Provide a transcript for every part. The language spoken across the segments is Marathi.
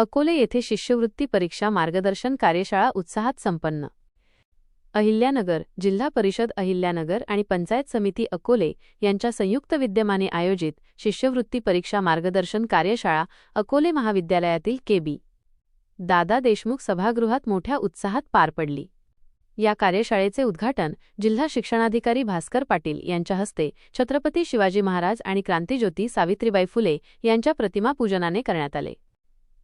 अकोले येथे शिष्यवृत्ती परीक्षा मार्गदर्शन कार्यशाळा उत्साहात संपन्न. अहिल्यानगर जिल्हा परिषद अहिल्यानगर आणि पंचायत समिती अकोले यांच्या संयुक्त विद्यमाने आयोजित शिष्यवृत्ती परीक्षा मार्गदर्शन कार्यशाळा अकोले महाविद्यालयातील केबी दादा देशमुख सभागृहात मोठ्या उत्साहात पार पडली. या कार्यशाळेचे उद्घाटन जिल्हा शिक्षणाधिकारी भास्कर पाटील यांच्या हस्ते छत्रपती शिवाजी महाराज आणि क्रांतिज्योती सावित्रीबाई फुले यांच्या प्रतिमा पूजनाने करण्यात आले.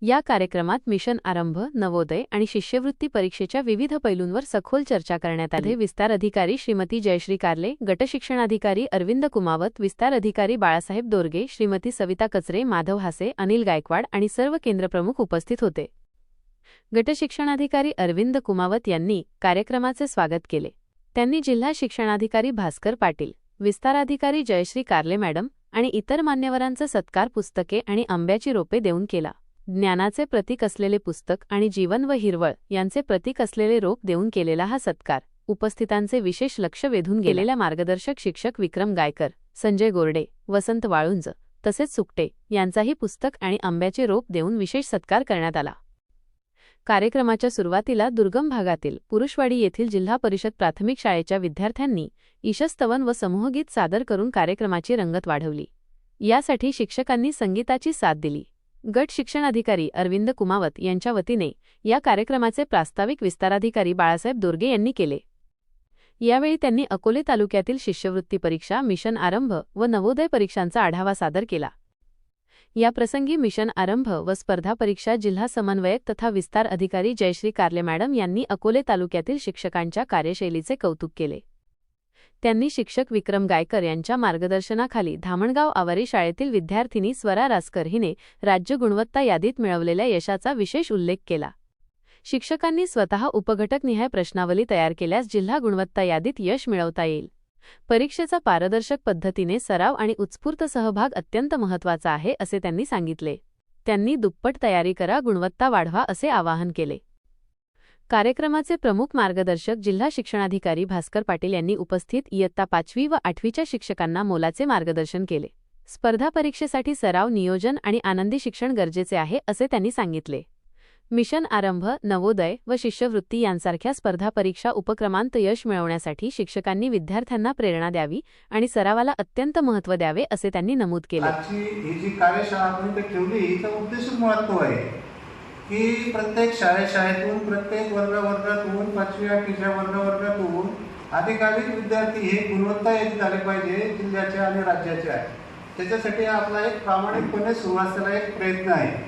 या कार्यक्रमात मिशन आरंभ नवोदय आणि शिष्यवृत्ती परीक्षेच्या विविध पैलूंवर सखोल चर्चा करण्यात आली. विस्तार अधिकारी श्रीमती जयश्री कार्ले गटशिक्षणाधिकारी अरविंद कुमावत विस्तार अधिकारी बाळासाहेब दोरगे श्रीमती सविता कचरे माधव हासे अनिल गायकवाड आणि सर्व केंद्रप्रमुख उपस्थित होते. गटशिक्षणाधिकारी अरविंद कुमावत यांनी कार्यक्रमाचे स्वागत केले. त्यांनी जिल्हा शिक्षणाधिकारी भास्कर पाटील विस्ताराधिकारी जयश्री कार्ले मॅडम आणि इतर मान्यवरांचा सत्कार पुस्तके आणि आंब्याची रोपे देऊन केला. ज्ञानाचे प्रतीक असलेले पुस्तक आणि जीवन व हिरवळ यांचे प्रतीक असलेले रोप देऊन केलेला हा सत्कार. उपस्थितांचे विशेष लक्ष वेधून गेलेल्या मार्गदर्शक शिक्षक विक्रम गायकर संजय गोरडे वसंत वाळुंज तसेच सुकटे यांचाही पुस्तक आणि आंब्याचे रोप देऊन विशेष सत्कार करण्यात आला. कार्यक्रमाच्या सुरुवातीला दुर्गम भागातील पुरुषवाडी येथील जिल्हा परिषद प्राथमिक शाळेच्या विद्यार्थ्यांनी ईशस्तवन व समूहगीत सादर करून कार्यक्रमाची रंगत वाढवली. यासाठी शिक्षकांनी संगीताची साथ दिली. गट शिक्षणाधिकारी अरविंद कुमावत यांच्या वतीने या कार्यक्रमाचे प्रास्ताविक विस्ताराधिकारी बाळासाहेब दोर्गे यांनी केले. यावेळी त्यांनी अकोले तालुक्यातील शिष्यवृत्ती परीक्षा मिशन आरंभ व नवोदय परीक्षांचा आढावा सादर केला. याप्रसंगी मिशन आरंभ व स्पर्धा परीक्षा जिल्हा समन्वयक तथा विस्तार अधिकारी जयश्री कार्ले मॅडम यांनी अकोले तालुक्यातील शिक्षकांच्या कार्यशैलीचे कौतुक केले. त्यांनी शिक्षक विक्रम गायकर यांच्या मार्गदर्शनाखाली धामणगाव आवारी शाळेतील विद्यार्थिनी स्वरा रासकर हिने राज्य गुणवत्ता यादीत मिळवलेल्या यशाचा विशेष उल्लेख केला. शिक्षकांनी स्वतः उपघटकनिहाय प्रश्नावली तयार केल्यास जिल्हा गुणवत्ता यादीत यश मिळवता येईल. परीक्षेचा पारदर्शक पद्धतीने सराव आणि उत्स्फूर्त सहभाग अत्यंत महत्त्वाचा आहे असे त्यांनी सांगितले. त्यांनी दुप्पट तयारी करा गुणवत्ता वाढवा असे आवाहन केले. कार्यक्रमाचे प्रमुख मार्गदर्शक जिल्हा शिक्षणाधिकारी भास्कर पाटील यांनी उपस्थित इयत्ता पाचवी व आठवीच्या शिक्षकांना मोलाचे मार्गदर्शन केले. स्पर्धा परीक्षेसाठी सराव नियोजन आणि आनंदी शिक्षण गरजेचे आहे असे त्यांनी सांगितले. मिशन आरंभ नवोदय व शिष्यवृत्ती यांसारख्या स्पर्धा परीक्षा उपक्रमांत यश मिळवण्यासाठी शिक्षकांनी विद्यार्थ्यांना प्रेरणा द्यावी आणि सरावाला अत्यंत महत्त्व द्यावे असे त्यांनी नमूद केले. की प्रत्येक शाळे शाळेतून प्रत्येक वर्ग वर्गातून पाचवी आठवीच्या वर्ग वर्गातून अधिकाधिक विद्यार्थी हे गुणवत्ता यादीत आले पाहिजे जिल्ह्याचे आणि राज्याचे आहे. त्याच्यासाठी आपला एक प्रामाणिकपणे सुरुवातीला एक प्रयत्न आहे.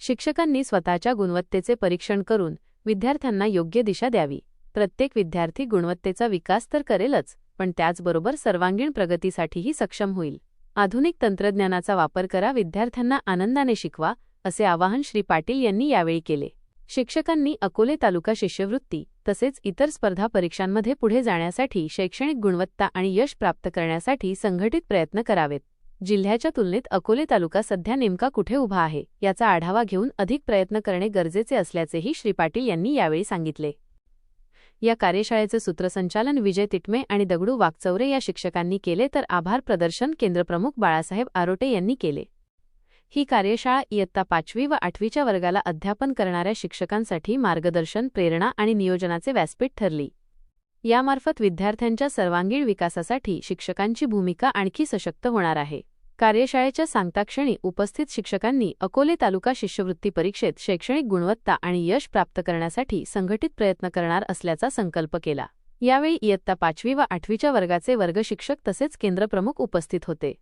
शिक्षकांनी स्वतःच्या गुणवत्तेचे परीक्षण करून विद्यार्थ्यांना योग्य दिशा द्यावी. प्रत्येक विद्यार्थी गुणवत्तेचा विकास तर करेलच पण त्याचबरोबर सर्वांगीण प्रगतीसाठीही सक्षम होईल. आधुनिक तंत्रज्ञानाचा वापर करा विद्यार्थ्यांना आनंदाने शिकवा असे आवाहन श्री पाटील यांनी यावेळी केले. शिक्षकांनी अकोले तालुका शिष्यवृत्ती तसेच इतर स्पर्धा परीक्षांमध्ये पुढे जाण्यासाठी शैक्षणिक गुणवत्ता आणि यश प्राप्त करण्यासाठी संघटित प्रयत्न करावेत. जिल्ह्याच्या तुलनेत अकोले तालुका सध्या नेमका कुठे उभा आहे याचा आढावा घेऊन अधिक प्रयत्न करणे गरजेचे असल्याचेही श्री पाटील यांनी यावेळी सांगितले. या कार्यशाळेचे सूत्रसंचालन विजय तिटमे आणि दगडू वाकचौरे या शिक्षकांनी केले तर आभार प्रदर्शन केंद्रप्रमुख बाळासाहेब आरोटे यांनी केले. ही कार्यशाळा इयत्ता पाचवी व आठवीच्या वर्गाला अध्यापन करणाऱ्या शिक्षकांसाठी मार्गदर्शन प्रेरणा आणि नियोजनाचे व्यासपीठ ठरली. यामार्फत विद्यार्थ्यांच्या सर्वांगीण विकासासाठी शिक्षकांची भूमिका आणखी सशक्त होणार आहे. कार्यशाळेच्या सांगताक्षणी उपस्थित शिक्षकांनी अकोले तालुका शिष्यवृत्ती परीक्षेत शैक्षणिक गुणवत्ता आणि यश प्राप्त करण्यासाठी संघटित प्रयत्न करणार असल्याचा संकल्प केला. यावेळी इयत्ता पाचवी व आठवीच्या वर्गाचे वर्गशिक्षक तसेच केंद्रप्रमुख उपस्थित होते.